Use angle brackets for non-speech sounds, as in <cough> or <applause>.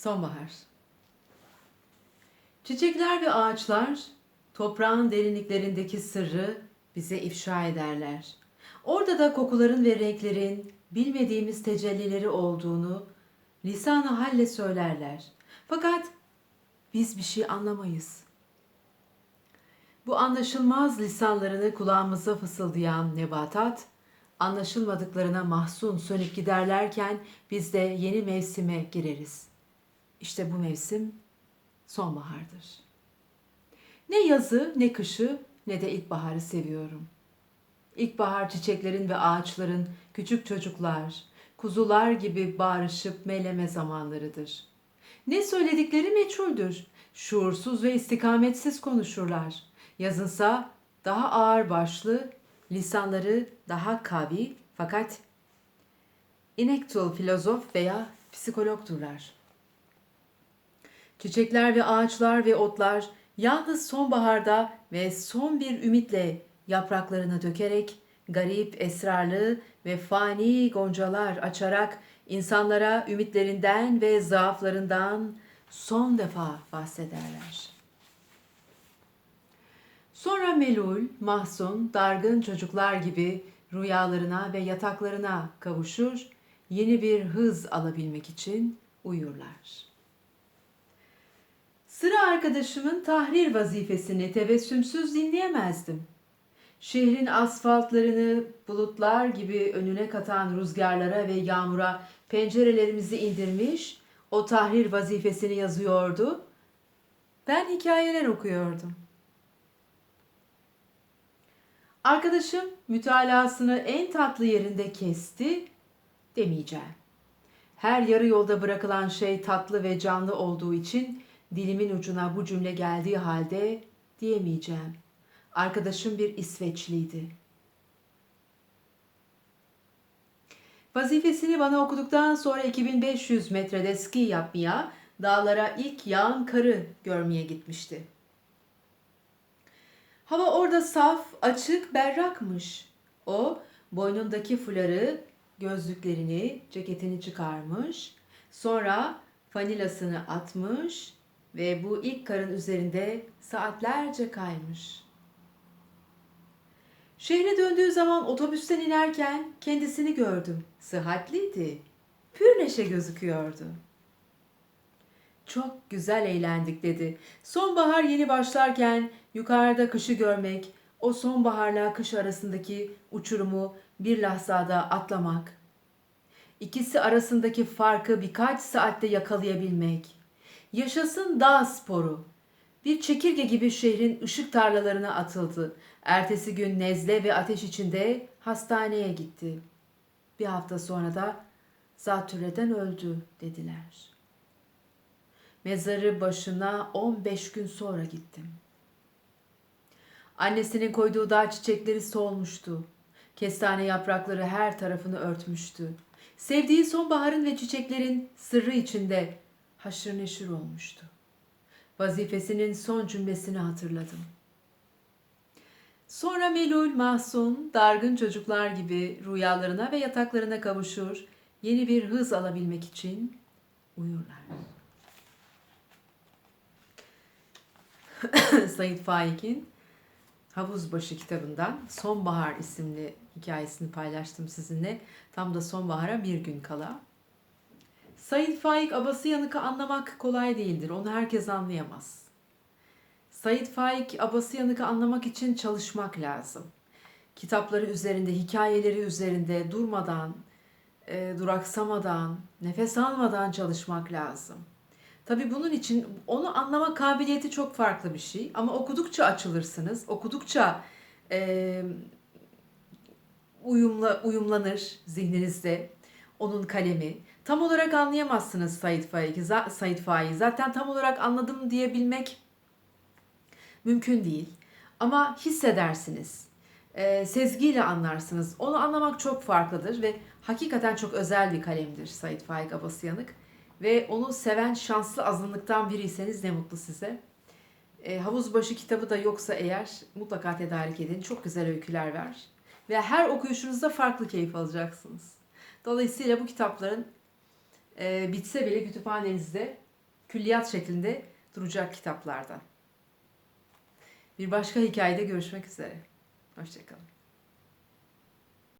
Sonbahar. Çiçekler ve ağaçlar toprağın derinliklerindeki sırrı bize ifşa ederler. Orada da kokuların ve renklerin bilmediğimiz tecellileri olduğunu lisan-ı halle söylerler. Fakat biz bir şey anlamayız. Bu anlaşılmaz lisanlarını kulağımıza fısıldayan nebatat, anlaşılmadıklarına mahzun sönüp giderlerken biz de yeni mevsime gireriz. İşte bu mevsim sonbahardır. Ne yazı, ne kışı, ne de ilkbaharı seviyorum. İlkbahar çiçeklerin ve ağaçların küçük çocuklar, kuzular gibi bağırışıp meyleme zamanlarıdır. Ne söyledikleri meçhuldür. Şuursuz ve istikametsiz konuşurlar. Yazınsa daha ağır başlı, lisanları daha kavi fakat inektual filozof veya psikologdurlar. Çiçekler ve ağaçlar ve otlar yalnız sonbaharda ve son bir ümitle yapraklarını dökerek garip, esrarlı ve fani goncalar açarak insanlara ümitlerinden ve zaaflarından son defa bahsederler. Sonra melul, mahzun, dargın çocuklar gibi rüyalarına ve yataklarına kavuşur, yeni bir hız alabilmek için uyurlar. Sıra arkadaşımın tahrir vazifesini tebessümsüz dinleyemezdim. Şehrin asfaltlarını bulutlar gibi önüne katan rüzgarlara ve yağmura pencerelerimizi indirmiş, o tahrir vazifesini yazıyordu. Ben hikayeler okuyordum. Arkadaşım mütalasını en tatlı yerinde kesti demeyeceğim. Her yarı yolda bırakılan şey tatlı ve canlı olduğu için dilimin ucuna bu cümle geldiği halde diyemeyeceğim. Arkadaşım bir İsveçliydi. Vazifesini bana okuduktan sonra 2500 metrede ski yapmaya, dağlara ilk yağan karı görmeye gitmişti. Hava orada saf, açık, berrakmış. O boynundaki fuları, gözlüklerini, ceketini çıkarmış. Sonra fanilasını atmış ve bu ilk karın üzerinde saatlerce kaymış. Şehre döndüğü zaman otobüsten inerken kendisini gördüm. Sıhhatliydi. Pür neşe gözüküyordu. Çok güzel eğlendik dedi. Sonbahar yeni başlarken yukarıda kışı görmek, o sonbaharla kış arasındaki uçurumu bir lahzada atlamak, ikisi arasındaki farkı birkaç saatte yakalayabilmek, yaşasın dağ sporu. Bir çekirge gibi şehrin ışık tarlalarına atıldı. Ertesi gün nezle ve ateş içinde hastaneye gitti. Bir hafta sonra da zatürreden öldü dediler. Mezarı başına 15 gün sonra gittim. Annesinin koyduğu dağ çiçekleri solmuştu. Kestane yaprakları her tarafını örtmüştü. Sevdiği sonbaharın ve çiçeklerin sırrı içinde haşır neşir olmuştu. Vazifesinin son cümlesini hatırladım. Sonra melul, mahzun, dargın çocuklar gibi rüyalarına ve yataklarına kavuşur, yeni bir hız alabilmek için uyurlar. <coughs> Said Faik'in Havuzbaşı kitabından Sonbahar isimli hikayesini paylaştım sizinle. Tam da sonbahara bir gün kala. Said Faik Abası Yanık'ı anlamak kolay değildir. Onu herkes anlayamaz. Said Faik Abası Yanık'ı anlamak için çalışmak lazım. Kitapları üzerinde, hikayeleri üzerinde durmadan, e, duraksamadan, nefes almadan çalışmak lazım. Tabi bunun için onu anlama kabiliyeti çok farklı bir şey. Ama okudukça açılırsınız. Okudukça e, uyumla, uyumlanır zihninizde onun kalemi. Tam olarak anlayamazsınız Said Faik'i. Said Faik'i. Zaten tam olarak anladım diyebilmek mümkün değil. Ama hissedersiniz. E, sezgiyle anlarsınız. Onu anlamak çok farklıdır ve hakikaten çok özel bir kalemdir Said Faik Abasıyanık. Ve onu seven şanslı azınlıktan biriyseniz ne mutlu size. E, Havuzbaşı kitabı da yoksa eğer mutlaka tedarik edin. Çok güzel öyküler var. Ve her okuyuşunuzda farklı keyif alacaksınız. Dolayısıyla bu kitapların e, bitse bile kütüphanenizde külliyat şeklinde duracak kitaplardan. Bir başka hikayede görüşmek üzere. Hoşçakalın.